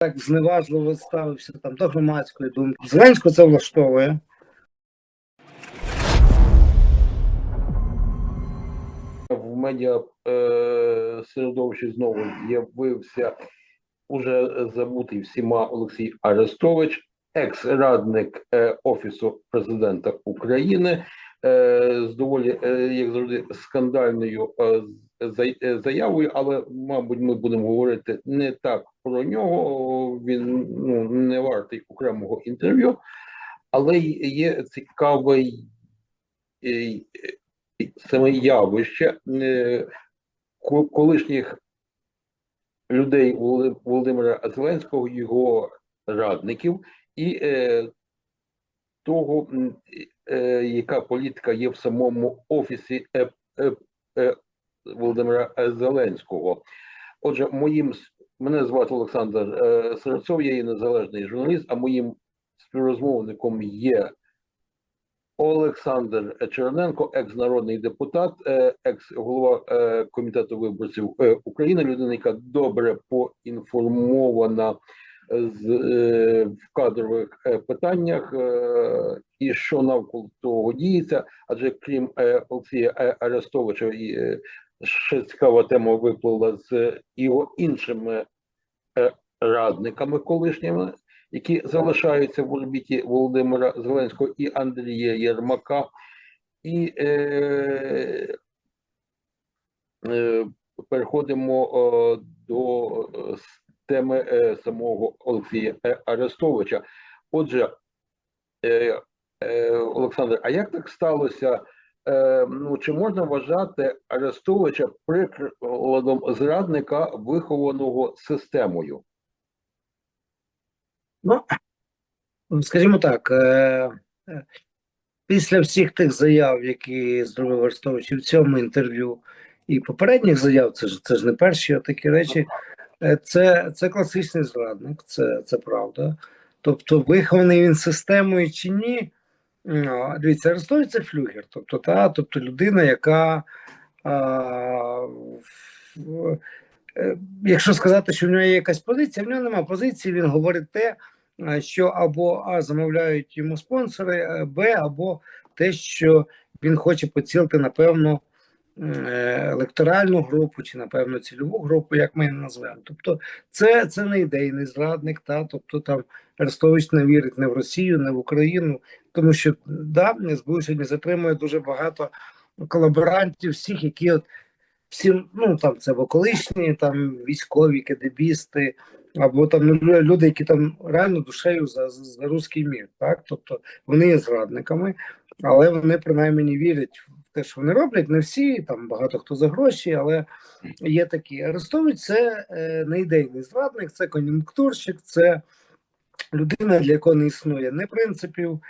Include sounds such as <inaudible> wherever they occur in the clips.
так зневажливо ставився там до громадської думки. Зеленського це влаштовує. в медіа е, середовищі знову з'явився уже забутий всіма Олексій Арестович, екс-радник е, Офісу президента України, з доволі, е, як завжди, скандальною е, за- е, заявою, але, мабуть, ми будемо говорити не так про нього. Він ну, не вартий окремого інтерв'ю, але є цікавий е, саме явище е, колишніх людей Володимира Зеленського, його радників, і е, того, е, яка політика є в самому офісі е, е, Володимира Зеленського. Отже, моїм мене звати Олександр Сирцов, я є незалежний журналіст, а моїм співрозмовником є Олександр Черненко, екс-народний депутат, екс-голова комітету виборців України, людина, яка добре поінформована в кадрових е, питаннях е, і що навколо того діється. Адже крім е, Олексія е, Арестовича, і е, ще цікава тема виплила з його іншими е, радниками колишніми які залишаються в орбіті Володимира Зеленського і Андрія Єрмака, і е, е, переходимо е, до е, теми е, самого Олексія е, Арестовича. Отже, е, Олександр, а як так сталося? Ну, чи можна вважати Арестовича прикладом зрадника, вихованого системою? Ну, скажімо так, після всіх тих заяв, які зробив Арестович і в цьому інтерв'ю, і попередніх заяв, це ж це ж не перші такі речі. Е, Це, це класичний зрадник, це, це правда. Тобто, вихований він системою чи ні. Ну, дивіться, Арестович це флюгер, тобто, та, тобто людина, яка. А, е, якщо сказати, що в нього є якась позиція, в нього немає позиції, він говорить те, що або А замовляють йому спонсори, е, Б, або те, що він хоче поцілити на певну е, електоральну групу чи на певну цільову групу, як ми її назвемо. Тобто, це, це не ідейний зрадник, та тобто там Арестович не вірить не в Росію, не в Україну, тому що да, СБУ сьогодні затримує дуже багато колаборантів, всіх, які от всі, ну там це колишні там військові, кедебісти, або там люди, які там реально душею за, за, за руський мір, так? Тобто вони є зрадниками, але вони принаймні вірять те, що вони роблять. Не всі, там багато хто за гроші, але є такі. Арестович це е, не ідейний зрадник, це кон'юнктурщик, це людина, для якої не існує не принципів,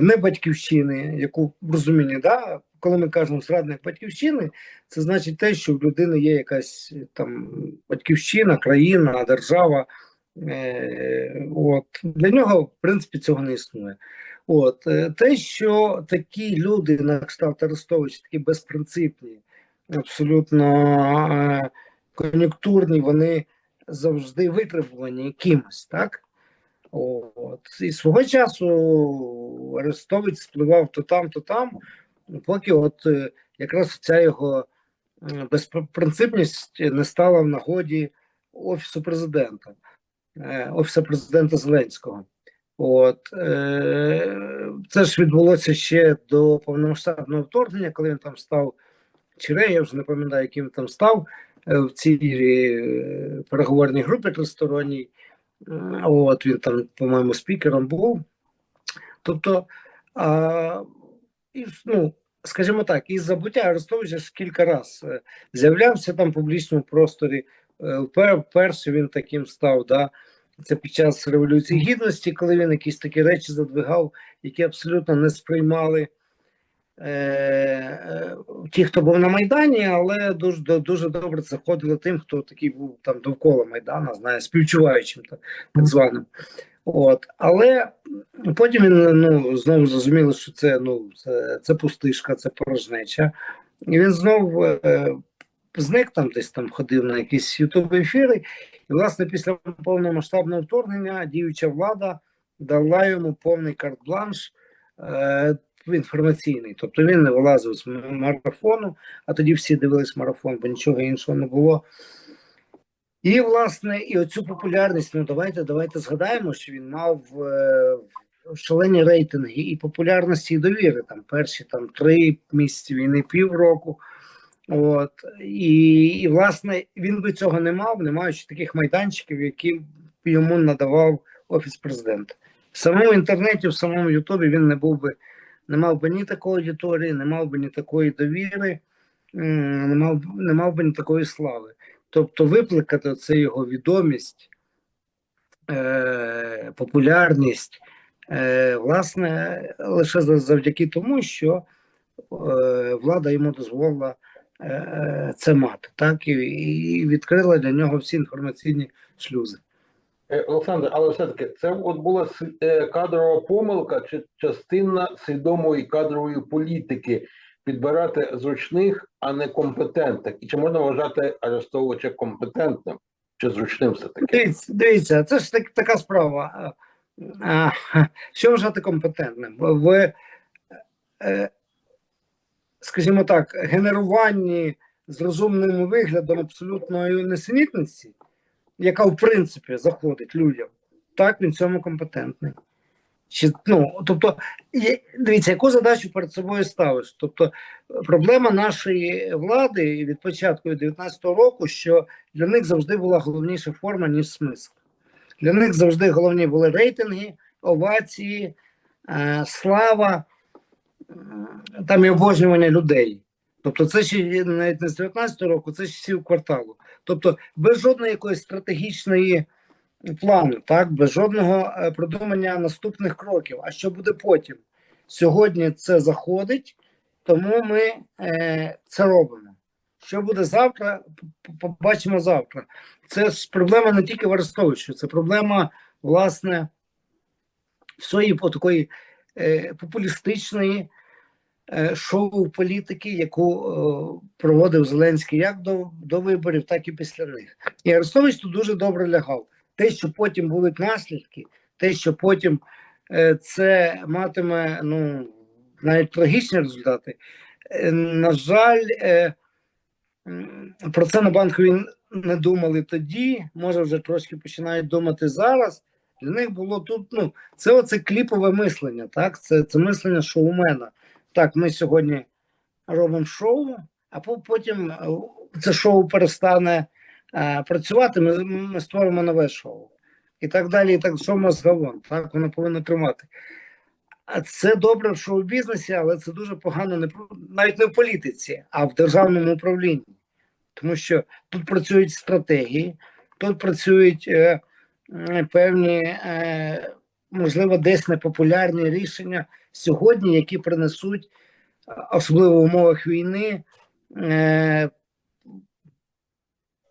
не батьківщини, яку в розумінні, да? коли ми кажемо зрадник батьківщини, це значить те, що в людини є якась там батьківщина, країна, держава. Е, от для нього, в принципі, цього не існує. От е, те, що такі люди, на кшталт Арестович, такі безпринципні, абсолютно е, кон'юнктурні, вони завжди витребувані кимось, так? От. І свого часу Арестович спливав то там, то там, поки от е, якраз ця його безпринципність не стала в нагоді Офісу президента, Офісу президента Зеленського. От е, це ж відбулося ще до повномасштабного вторгнення, коли він там став чи Ре, я вже не пам'ятаю, яким там став е, в цій е, переговорній групі тристоронній. От він там, по-моєму, спікером був. Тобто, а, і, ну, скажімо так, із забуття Арестовича кілька разів з'являвся там в публічному просторі. Вперше він таким став. Да? Це під час Революції Гідності, коли він якісь такі речі задвигав, які абсолютно не сприймали е, е, ті, хто був на Майдані, але дуже, дуже добре заходило тим, хто такий був там довкола Майдана, знає, співчуваючим так, так званим. От. Але потім він ну, знову зрозуміло, що це, ну, це, це пустишка, це порожнеча. І він знову е, зник там десь там ходив на якісь ютуб ефіри. І, власне, після повномасштабного вторгнення діюча влада дала йому повний карт-бланш е, інформаційний. Тобто він не вилазив з марафону, а тоді всі дивились марафон, бо нічого іншого не було. І, власне, і оцю популярність, ну давайте, давайте згадаємо, що він мав е, шалені рейтинги і популярності, і довіри. Там перші там три місяці війни, півроку. От і, і власне він би цього не мав, не маючи таких майданчиків, які б йому надавав офіс президента. В самому інтернеті, в самому Ютубі він не був би, не мав би ні такої аудиторії, не мав би ні такої довіри, не мав, не мав би ні такої слави. Тобто викликати це його відомість, е, популярність, е, власне, лише за- завдяки тому, що е, влада йому дозволила це мати, так і, і відкрила для нього всі інформаційні шлюзи. Е, Олександр, але все-таки це от була е, кадрова помилка чи частина свідомої кадрової політики підбирати зручних, а не компетентних. І чи можна вважати Арестовича компетентним чи зручним все-таки? Дивіться, дивіться, це ж так, така справа. Що вважати компетентним? В, в, е, скажімо так, генеруванні з розумним виглядом абсолютної несенітниці, яка в принципі заходить людям, так він цьому компетентний. Чи, ну, тобто, дивіться, яку задачу перед собою ставиш? Тобто, проблема нашої влади від початку 2019 року, що для них завжди була головніша форма, ніж смисл. Для них завжди головні були рейтинги, овації, е, слава, там і обожнювання людей. Тобто, це ще навіть не з 19 року, це ще сів кварталу. Тобто, без жодної якоїсь стратегічної плану, так, без жодного е, продумання наступних кроків. А що буде потім? Сьогодні це заходить, тому ми е, це робимо. Що буде завтра, побачимо завтра. Це ж проблема не тільки в Арестовичу, це проблема, власне, всієї такої е, популістичної е, шоу політики, яку е, проводив Зеленський як до, до виборів, так і після них. І Арестович тут дуже добре лягав. Те, що потім будуть наслідки, те, що потім е, це матиме ну, навіть трагічні результати. Е, на жаль, е, про це на банкові не думали тоді, може вже трошки починають думати зараз. Для них було тут, ну, це оце кліпове мислення, так? Це, це мислення шоумена. Так, ми сьогодні робимо шоу, а потім е, це шоу перестане е, працювати, ми, ми створимо нове шоу. І так далі, і так, що мозговон, так, воно повинно тримати. А це добре в шоу-бізнесі, але це дуже погано не навіть не в політиці, а в державному управлінні. Тому що тут працюють стратегії, тут працюють е, певні, е, можливо, десь непопулярні рішення сьогодні, які принесуть, особливо в умовах війни, е,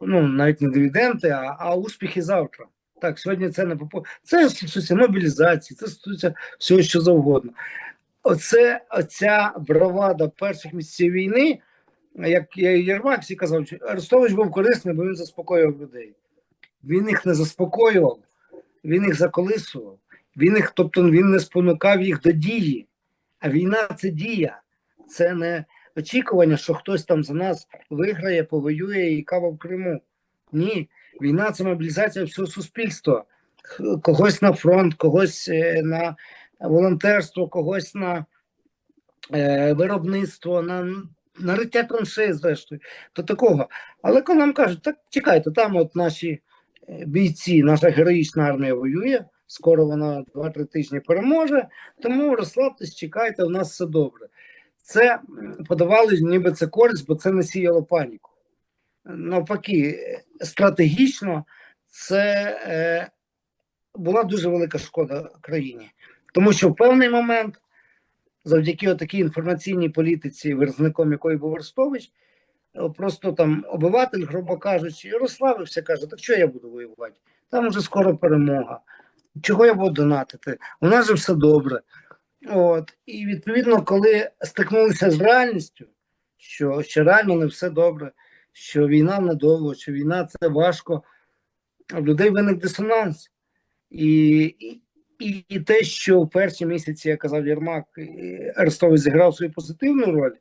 ну, навіть не дивіденти, а, а успіхи завтра. Так, сьогодні це не попо... Це стосується мобілізації, це стосується всього, що завгодно. Оце оця бравада перших місяців війни, як Єрмак всі казав, що Арестович був корисний, бо він заспокоював людей. Він їх не заспокоював, він їх заколисував. Він їх, тобто він не спонукав їх до дії. А війна це дія, це не очікування, що хтось там за нас виграє, повоює і кава в Криму. Ні, війна це мобілізація всього суспільства. Когось на фронт, когось е, на волонтерство, когось на е, виробництво, на, на риття зрештою, до такого. Але коли нам кажуть, так чекайте, там от наші е, бійці, наша героїчна армія воює, скоро вона 2-3 тижні переможе, тому розслабтесь, чекайте, у нас все добре. Це подавали, ніби це користь, бо це не сіяло паніку. Навпаки, стратегічно це е, була дуже велика шкода країні. Тому що в певний момент, завдяки такій інформаційній політиці, виразником якої був Арестович, е, просто там обиватель, грубо кажучи, розслабився, каже, так що я буду воювати? Там вже скоро перемога. Чого я буду донатити? У нас же все добре. От. І відповідно, коли стикнулися з реальністю, що ще реально не все добре, що війна недовго, що війна це важко. В людей виник дисонанс. І, і, і, те, що в перші місяці, як казав Єрмак, і Арестович зіграв свою позитивну роль,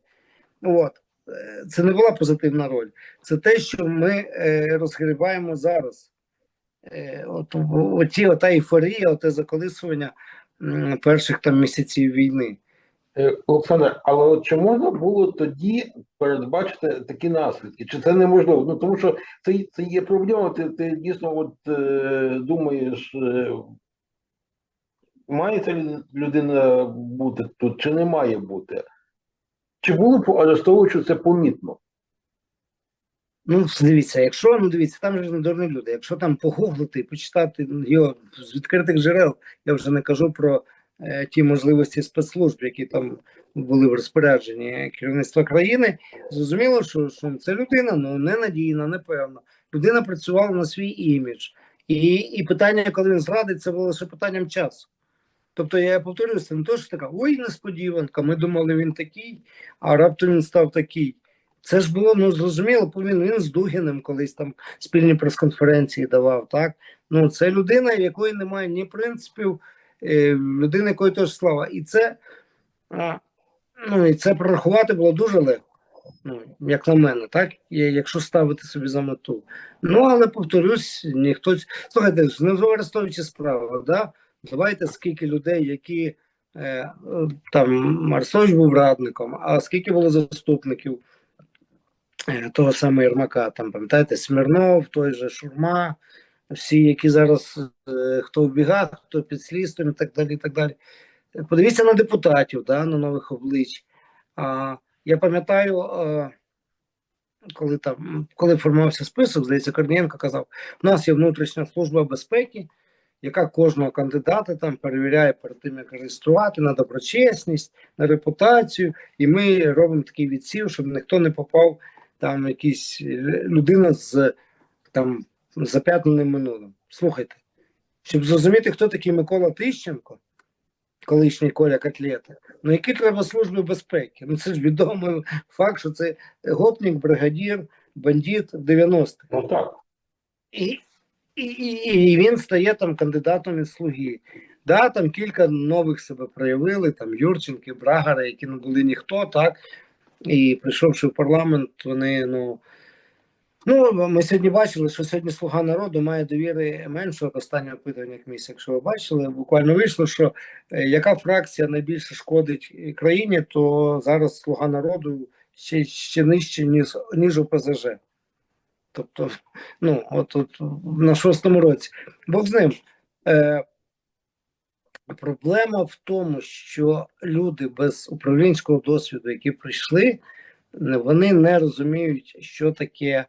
от, е, це не була позитивна роль. Це те, що ми е, розгрібаємо зараз. Е, от, оті, ота ейфорія, оте заколисування перших там місяців війни. Е, Олександр, але чи можна було тоді передбачити такі наслідки? Чи це неможливо? Ну тому що це, це є проблема. Ти, ти дійсно от е, думаєш, е, має ця людина бути тут, чи не має бути? Чи було по Арестовичу це помітно? Ну, дивіться, якщо ну дивіться, там же не дурні люди. Якщо там погуглити, почитати його з відкритих джерел, я вже не кажу про е, ті можливості спецслужб, які там були в розпорядженні керівництва країни, зрозуміло, що, що це людина ну ненадійна, непевна. Людина працювала на свій імідж, і, і питання, коли він зрадить, це було лише питанням часу. Тобто я повторюю, це не то, що така ой, несподіванка. Ми думали, він такий, а раптом він став такий. Це ж було ну зрозуміло, бо він, з Дугіним колись там спільні прес-конференції давав. Так ну це людина, якої немає ні принципів, е, людина, якої теж слава. І це ну і це прорахувати було дуже легко. Ну, як на мене, так якщо ставити собі за мету. Ну але повторюсь, ніхто слухайте, не в Арестовичі справа, да? Давайте скільки людей, які е, там Арестович був радником, а скільки було заступників того самого Єрмака, там пам'ятаєте, Смірнов, той же Шурма, всі, які зараз е, хто в бігах, хто під слідством і так далі. і так далі. Е, Подивіться на депутатів, да, на нових облич. А, я пам'ятаю, е, коли там коли формувався список, здається, Корнієнко казав: у нас є внутрішня служба безпеки, яка кожного кандидата там перевіряє перед тим, як реєструвати на доброчесність, на репутацію, і ми робимо такий відсів, щоб ніхто не попав там якийсь е, людина з там зап'ятненим минулим. Слухайте, щоб зрозуміти, хто такий Микола Тищенко, колишній Коля Котлета, ну які треба служби безпеки? Ну це ж відомий факт, що це гопник, бригадір, бандит 90-х. Ну так. І, і, і, і він стає там кандидатом від слуги. Да, там кілька нових себе проявили, там Юрченки, Брагара, які не були ніхто, так. І прийшовши в парламент, вони, ну. Ну, ми сьогодні бачили, що сьогодні Слуга народу має довіри менше останнього опитування комісії. Якщо ви бачили, буквально вийшло, що е, яка фракція найбільше шкодить країні, то зараз Слуга народу ще, ще нижче, ніж, ніж ОПЗЖ. Тобто, ну, от, от на шостому році. Бог з ним. Е, проблема в тому, що люди без управлінського досвіду, які прийшли, вони не розуміють, що таке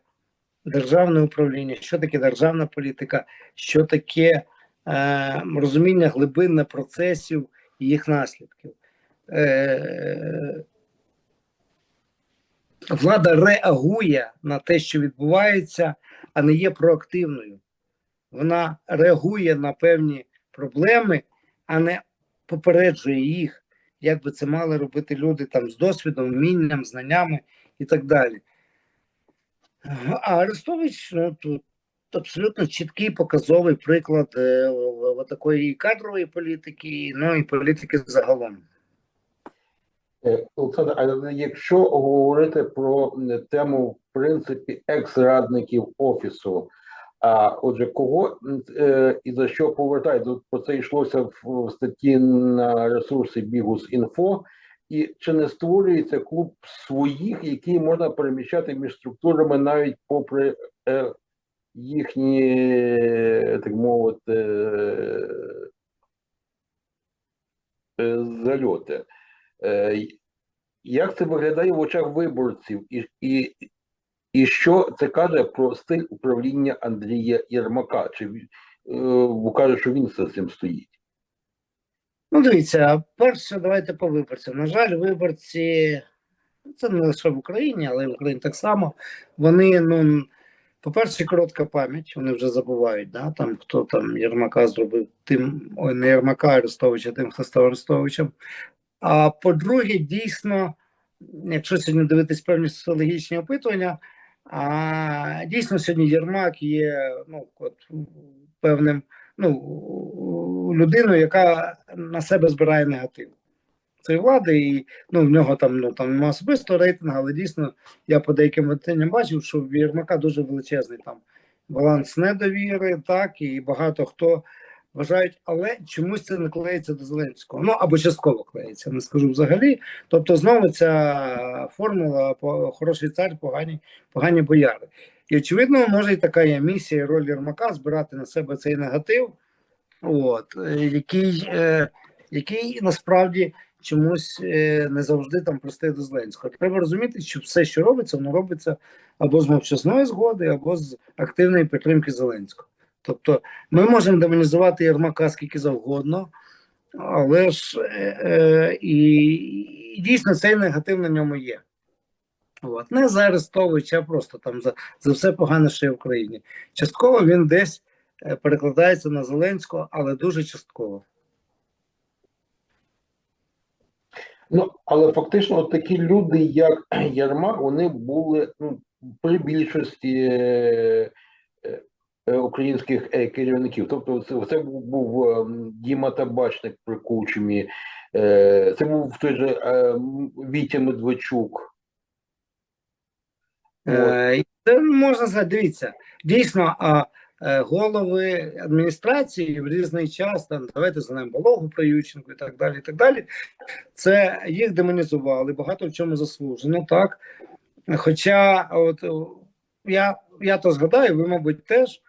державне управління, що таке державна політика, що таке е, розуміння глибинне процесів і їх наслідків. Е, влада реагує на те, що відбувається, а не є проактивною. Вона реагує на певні проблеми, а не попереджує їх, як би це мали робити люди там з досвідом, вмінням, знаннями і так далі. А Арестович ну, тут абсолютно чіткий показовий приклад е, такої кадрової політики, ну і політики загалом. Е, Олександр, а якщо говорити про тему, в принципі, екс-радників офісу, а отже, кого е, і за що повертають? Тут про це йшлося в, статті на ресурсі Бігус.Інфо. І чи не створюється клуб своїх, які можна переміщати між структурами навіть попри е, їхні, так мовити, е, е, зальоти? Е, як це виглядає в очах виборців, і, і, і що це каже про стиль управління Андрія Єрмака? Чи е, каже, що він за цим стоїть? Ну, дивіться, перше, давайте по виборцям. На жаль, виборці, це не лише в Україні, але й в Україні так само. Вони, ну, по-перше, коротка пам'ять, вони вже забувають, да, там, хто там Єрмака зробив тим, ой, не Єрмака, Арестовича, тим, хто став Арестовичем. А по-друге, дійсно, якщо сьогодні дивитись певні соціологічні опитування, А дійсно сьогодні Єрмак є ну, от, певним ну, людиною, яка на себе збирає негатив. Цієї влади, і ну, в нього там ну там немає особистого рейтингу, але дійсно я по деяким питанням бачив, що в Єрмака дуже величезний там баланс недовіри, так і багато хто вважають, але чомусь це не клеїться до Зеленського. Ну або частково клеїться, не скажу взагалі. Тобто, знову ця формула хороший цар, погані, погані бояри. І очевидно, може і така є місія, роль Єрмака збирати на себе цей негатив, от, який, е, який насправді чомусь е, не завжди там простий до Зеленського. Треба розуміти, що все, що робиться, воно робиться або з мовчазної згоди, або з активної підтримки Зеленського. Тобто ми можемо демонізувати Єрмака скільки завгодно, але ж е, е, і, і дійсно цей негатив на ньому є. От. Не за Арестовича, а просто там за, за все погане, що є в Україні. Частково він десь е, перекладається на Зеленського, але дуже частково. Ну, але фактично такі люди, як Ярмак, вони були ну, при більшості е, українських е, керівників. Тобто, це, це був, е, Діма Табачник при Кучмі, е, це був той же е, Вітя Медведчук. Е, це можна сказати, дивіться, дійсно, е, голови адміністрації в різний час, там давайте згадаємо Балогу про Ющенко і так далі. і так далі, Це їх демонізували, багато в чому заслужено, так. Хоча, от я, я то згадаю, ви, мабуть, теж,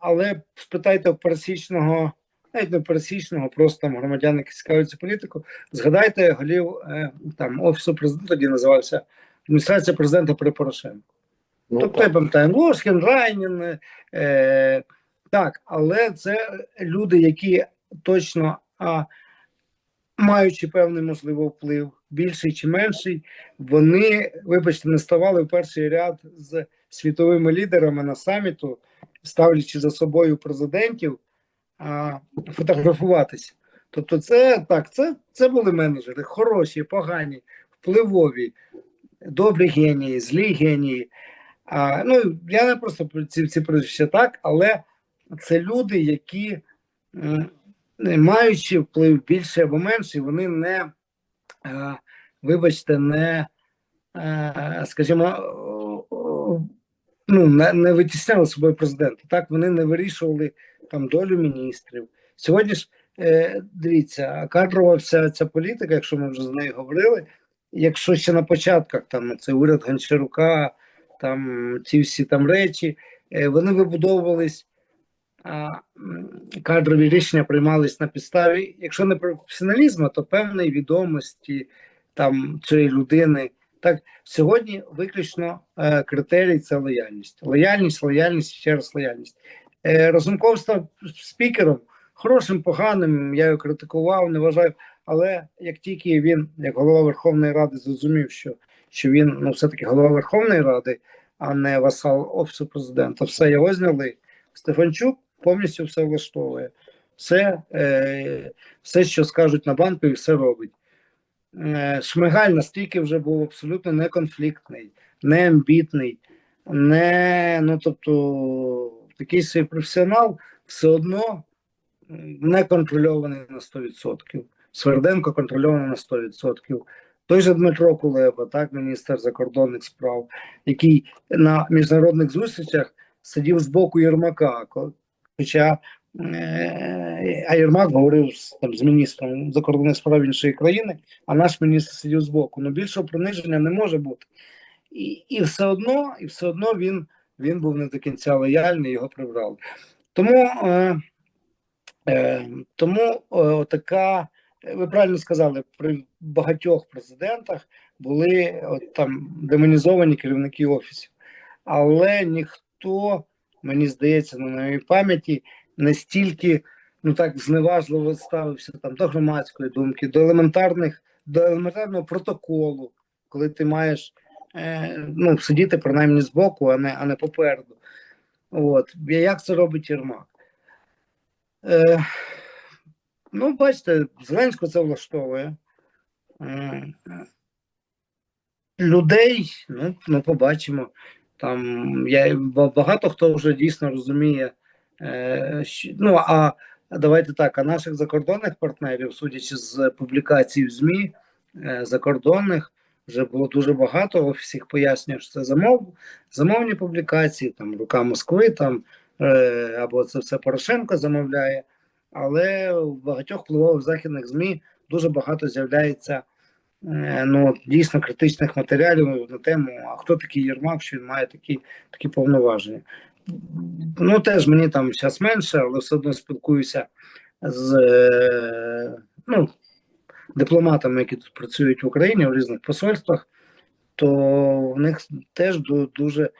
але спитайте пересічного, навіть не пересічного, просто там громадян, які цікавляться політику, згадайте голів е, там офісу президента, тоді називався адміністрація президента при Порошенку. Ну, тобто я пам'ятаю Ложкін, Райнін, е, так, але це люди, які точно а, маючи певний можливо вплив, більший чи менший, вони, вибачте, не ставали в перший ряд з світовими лідерами на саміту, ставлячи за собою президентів, фотографуватися. Тобто, це так, це, це були менеджери, хороші, погані, впливові, добрі генії, злі генії. А, ну, я не просто ці, ці прізвища так, але це люди, які, маючи вплив більше або менший, вони не, вибачте, не, скажімо, ну, не, не витісняли собою президента. Так, вони не вирішували там долю міністрів. Сьогодні ж е, дивіться, кадрова вся ця політика, якщо ми вже з нею говорили, якщо ще на початках там цей уряд Гончарука, там ці всі там речі, е, вони вибудовувались, а, кадрові рішення приймались на підставі, якщо не професіоналізму, то певної відомості там цієї людини. Так, сьогодні виключно е, критерій це лояльність. Лояльність, лояльність, ще раз лояльність. Е, Разумков став спікером, хорошим, поганим, я його критикував, не вважаю. Але як тільки він, як голова Верховної Ради, зрозумів, що, що він ну, все-таки голова Верховної Ради, а не васал Офісу президента, все його зняли. Стефанчук повністю все влаштовує. Все, е, все, що скажуть на банку, і все робить. Е, Шмигаль настільки вже був абсолютно неконфліктний, не амбітний, не, ну тобто, такий свій професіонал все одно не контрольований на 100%. Сверденко контрольований на 100%. Той же Дмитро Кулеба, так, міністр закордонних справ, який на міжнародних зустрічах сидів з боку Єрмака. Хоча е, а Єрмак говорив з, там, з міністром закордонних справ іншої країни, а наш міністр сидів з боку. Ну більшого приниження не може бути. І, і все одно, і все одно він, він був не до кінця лояльний, його прибрали. Тому, е, е, тому е, така, ви правильно сказали, при багатьох президентах були от, там демонізовані керівники офісів, але ніхто, мені здається, на моїй пам'яті настільки ну так зневажливо ставився там до громадської думки, до елементарних, до елементарного протоколу, коли ти маєш е, ну, сидіти принаймні збоку, а не, а не попереду. От. Як це робить Єрмак? Е, ну, бачите, Зеленського це влаштовує. Е, людей, ну, ну побачимо. Там я багато хто вже дійсно розуміє. Е, ну а давайте так, а наших закордонних партнерів, судячи з публікацій в ЗМІ е, закордонних, вже було дуже багато. В офісі пояснює, що це замов, замовні публікації, там рука Москви, там е, або це все Порошенко замовляє. Але в багатьох впливових західних ЗМІ дуже багато з'являється ну, дійсно критичних матеріалів на тему, а хто такий Єрмак, що він має такі, такі повноваження. Ну, теж мені там зараз менше, але все одно спілкуюся з е, ну, дипломатами, які тут працюють в Україні в різних посольствах, то в них теж дуже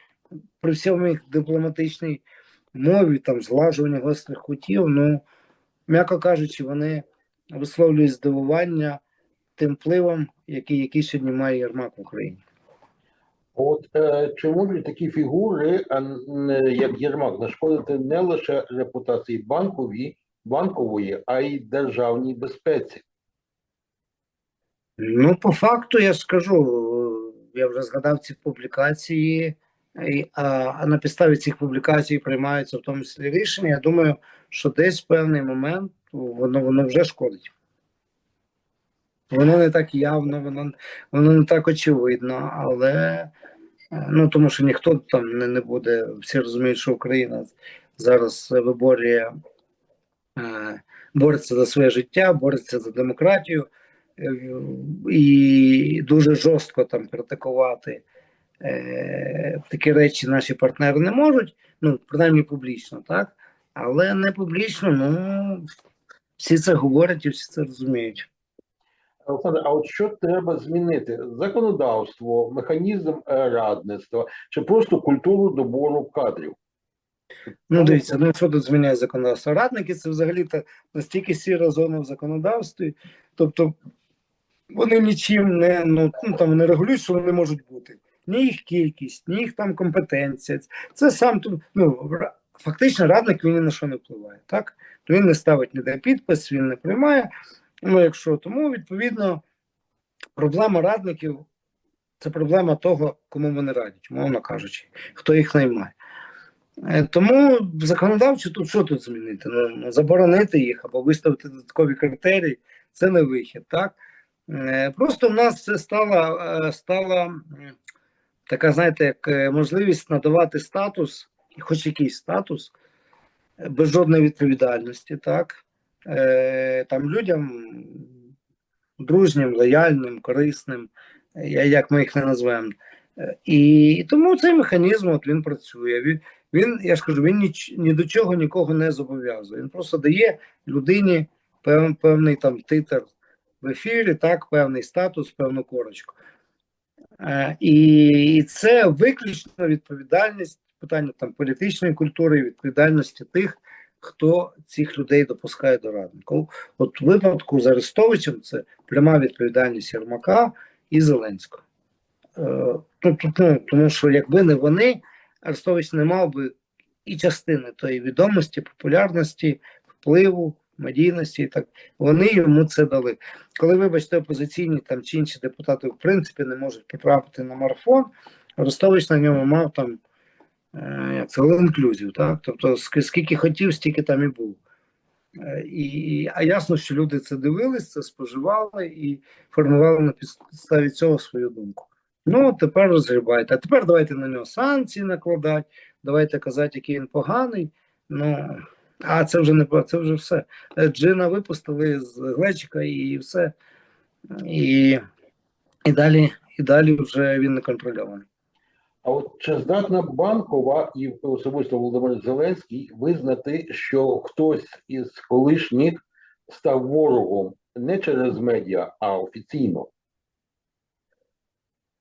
при всьому їх дипломатичній мові, там зглажування гострих кутів, ну, м'яко кажучи, вони висловлюють здивування тим впливом, який, який сьогодні має Єрмак в Україні. От е, чи можуть такі фігури, як Єрмак, нашкодити не лише репутації банкові, банкової, а й державній безпеці? Ну, по факту, я скажу, я вже згадав ці публікації, а на підставі цих публікацій приймаються в тому числі рішення. Я думаю, що десь в певний момент воно, воно вже шкодить. Воно не так явно, воно, воно не так очевидно, але е, ну тому що ніхто там не, не буде. Всі розуміють, що Україна зараз виборює, е, бореться за своє життя, бореться за демократію е, і дуже жорстко там критикувати такі речі наші партнери не можуть, ну, принаймні публічно, так? Але не публічно, ну всі це говорять і всі це розуміють. Олександр, а от що треба змінити? Законодавство, механізм радництва чи просто культуру добору кадрів? Ну, дивіться, ну що тут зміняє законодавство? Радники це взагалі то настільки сіра зона в законодавстві, тобто вони нічим не ну, ну там не регулюють, що вони можуть бути. Ні їх кількість, ні їх там компетенція. Це сам ну фактично радник він ні на що не впливає. Так він не ставить ніде підпис, він не приймає. Ну, якщо тому, відповідно, проблема радників це проблема того, кому вони радять, умовно кажучи, хто їх наймає. Е, Тому законодавчо тут що тут змінити? Ну, заборонити їх або виставити додаткові критерії це не вихід. Так? Е, Просто в нас це стала, е, стала така, знаєте, як можливість надавати статус, хоч якийсь статус, без жодної відповідальності, так? Е, Там людям дружнім, лояльним, корисним, як ми їх не назвемо. Е, І тому цей механізм от він працює. Він, він я ж кажу, він ніч, ні до чого нікого не зобов'язує. Він просто дає людині пев, певний там титр в ефірі, так, певний статус, певну корочку. Е, і, і це виключно відповідальність питання там політичної культури, відповідальності тих, хто цих людей допускає до радника. От у випадку з Арестовичем це пряма відповідальність Єрмака і Зеленського. Е, тобто, ну, тому що якби не вони, Арестович не мав би і частини тої відомості, популярності, впливу, медійності. І так вони йому це дали. Коли, вибачте, опозиційні там чи інші депутати в принципі не можуть потрапити на марафон, Арестович на ньому мав там як це all-inclusive, так? Тобто скільки хотів, стільки там і був. Е, І, а ясно, що люди це дивились, це споживали і формували на підставі цього свою думку. Ну, тепер розгрібайте. А тепер давайте на нього санкції накладати, давайте казати, який він поганий. Ну, а це вже не це вже все. Е, Джина випустили з глечика і все. І, і, далі, і далі вже він не контрольований. А от чи здатна банкова і особисто Володимир Зеленський визнати, що хтось із колишніх став ворогом не через медіа, а офіційно?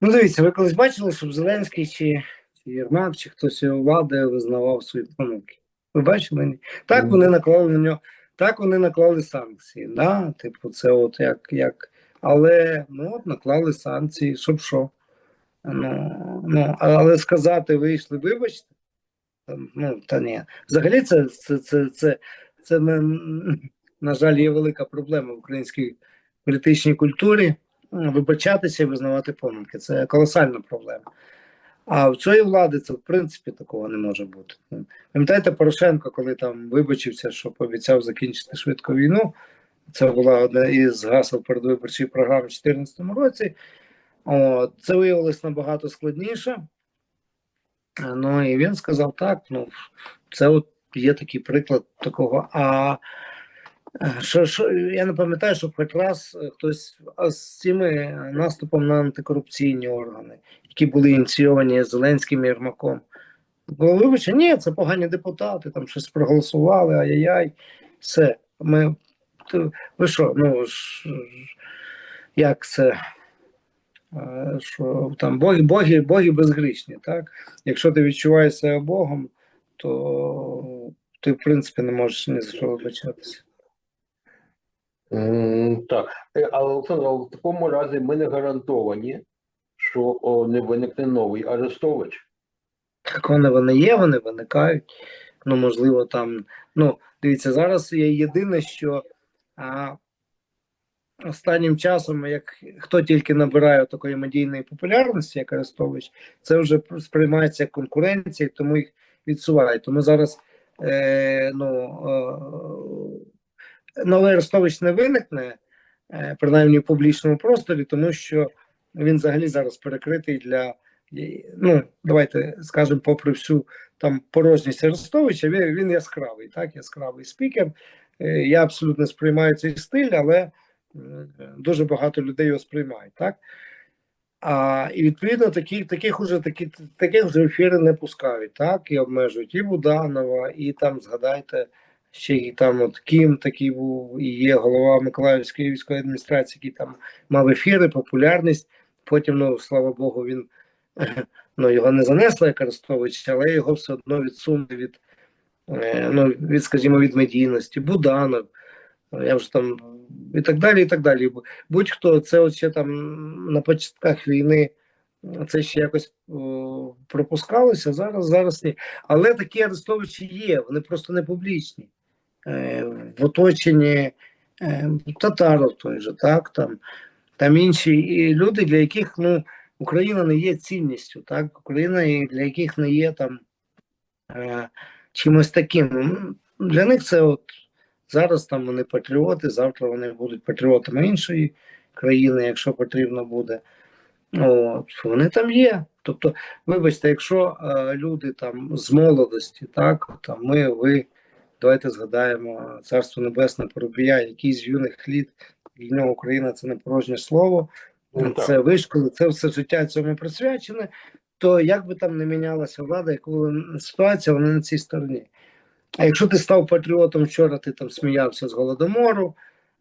Ну, дивіться, ви колись бачили, щоб Зеленський чи, чи Єрмак, чи хтось його влади визнавав свої помилки. Ви бачили? Так вони наклали на нього, так вони наклали санкції. Да? Типу, це от як, як. Але ну, от наклали санкції, щоб що. Ну, ну, але сказати, вийшли, вибачте. Ну, та ні. Взагалі, це, це, це, це, це не, на жаль, є велика проблема в українській політичній культурі. Вибачатися і визнавати помилки. Це колосальна проблема. А в цієї влади це в принципі такого не може бути. Пам'ятаєте, Порошенко, коли там вибачився, що пообіцяв закінчити швидко війну. Це була одна із гасел передвиборчої програми в 2014 році. От, це виявилось набагато складніше. Е, Ну і він сказав так: ну, це от є такий приклад такого. А е, що, що, я не пам'ятаю, щоб хоч раз е, хтось з цими наступом на антикорупційні органи, які були ініційовані Зеленським і Єрмаком. Було вибачте, ні, це погані депутати, там щось проголосували, ай-яй-яй, все. Ми, ви що, ну ж, як це? Е, Що там боги, боги, боги безгрішні, так? Якщо ти відчуваєш себе Богом, то ти, в принципі, не можеш ні за що вибачатися. Так, але Олександр, в такому разі ми не гарантовані, що о, не виникне новий Арестович. Так вони вони є, вони виникають. Ну, можливо, там. Ну, дивіться, зараз є єдине, що а, останнім часом, як хто тільки набирає такої медійної популярності, як Арестович, це вже сприймається як конкуренція, тому їх відсувають. Тому зараз е, ну, е, новий Арестович не виникне, е, принаймні в публічному просторі, тому що він взагалі зараз перекритий для. Ну, давайте скажемо, попри всю там порожність Арестовича, він, він яскравий, так, яскравий спікер. Е, Я абсолютно сприймаю цей стиль, але дуже багато людей його сприймають, так? А, і відповідно таких, таких уже такі, таких вже ефіри не пускають, так, і обмежують і Буданова, і там згадайте, ще і там от Кім такий був, і є голова Миколаївської військової адміністрації, який там мав ефіри, популярність. Потім, ну слава Богу, він <clears throat> ну, його не занесли як Арестович, але його все одно відсунули від, е, ну, від, скажімо, від медійності, Буданов, я вже там і так далі, і так далі. Будь-хто це ще там на початках війни це ще якось о, пропускалося, зараз, зараз ні. Але такі Арестовичі є, вони просто не публічні. Е, в оточенні е, татаров той же, так, там, там інші люди, для яких ну, Україна не є цінністю, так, Україна для яких не є там е, чимось таким. Для них це от зараз там вони патріоти, завтра вони будуть патріотами іншої країни, якщо потрібно буде. От, вони там є. Тобто, вибачте, якщо е, люди там з молодості, так, там ми, ви, давайте згадаємо Царство Небесне Поробія, який з юних літ для нього Україна це не порожнє слово, Ну, це вишколи, це все життя цьому присвячене. То як би там не мінялася влада, яку ситуація, вона на цій стороні. А якщо ти став патріотом вчора, ти там сміявся з голодомору,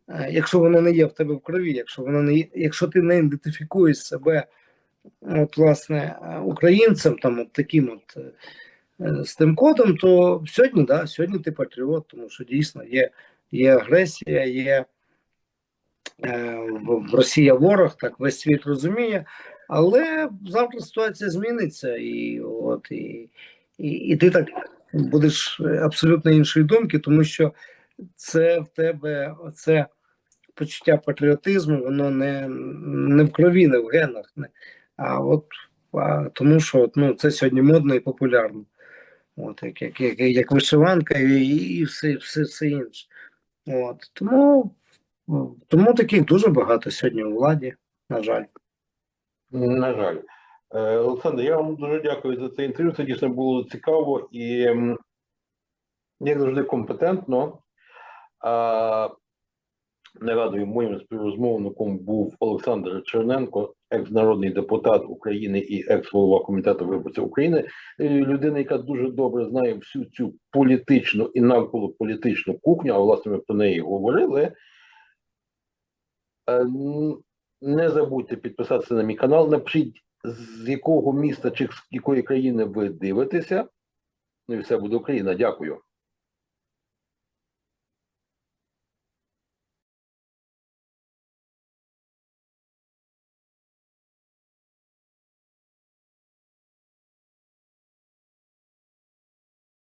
е, якщо воно не є в тебе в крові, якщо воно не є, якщо ти не ідентифікуєш себе от, власне, е, українцем, там от таким от е, е, з тим кодом, то сьогодні, да, сьогодні ти патріот, тому що дійсно є, є агресія, є е, в- Росія ворог, так весь світ розуміє. Але завтра ситуація зміниться, і от і, і, і ти так будеш абсолютно іншої думки, тому що це в тебе це почуття патріотизму, воно не, не в крові, не в генах. Не, а от а, тому, що от, ну, це сьогодні модно і популярно. От, як, як, як, як вишиванка і, і все, все, все інше. От, тому, тому таких дуже багато сьогодні у владі, на жаль. На жаль. Е, Олександр, я вам дуже дякую за це інтерв'ю. Це дійсно було цікаво і, як завжди, компетентно. Нагадую, моїм співрозмовником був Олександр Черненко, екс-народний депутат України і екс-голова комітету виборців України. Е, Людина, яка дуже добре знає всю цю політичну і навколо політичну кухню, а власне ми про неї говорили. Е, Не забудьте підписатися на мій канал. Напишіть, з якого міста чи з якої країни ви дивитеся. Ну і все буде Україна. Дякую.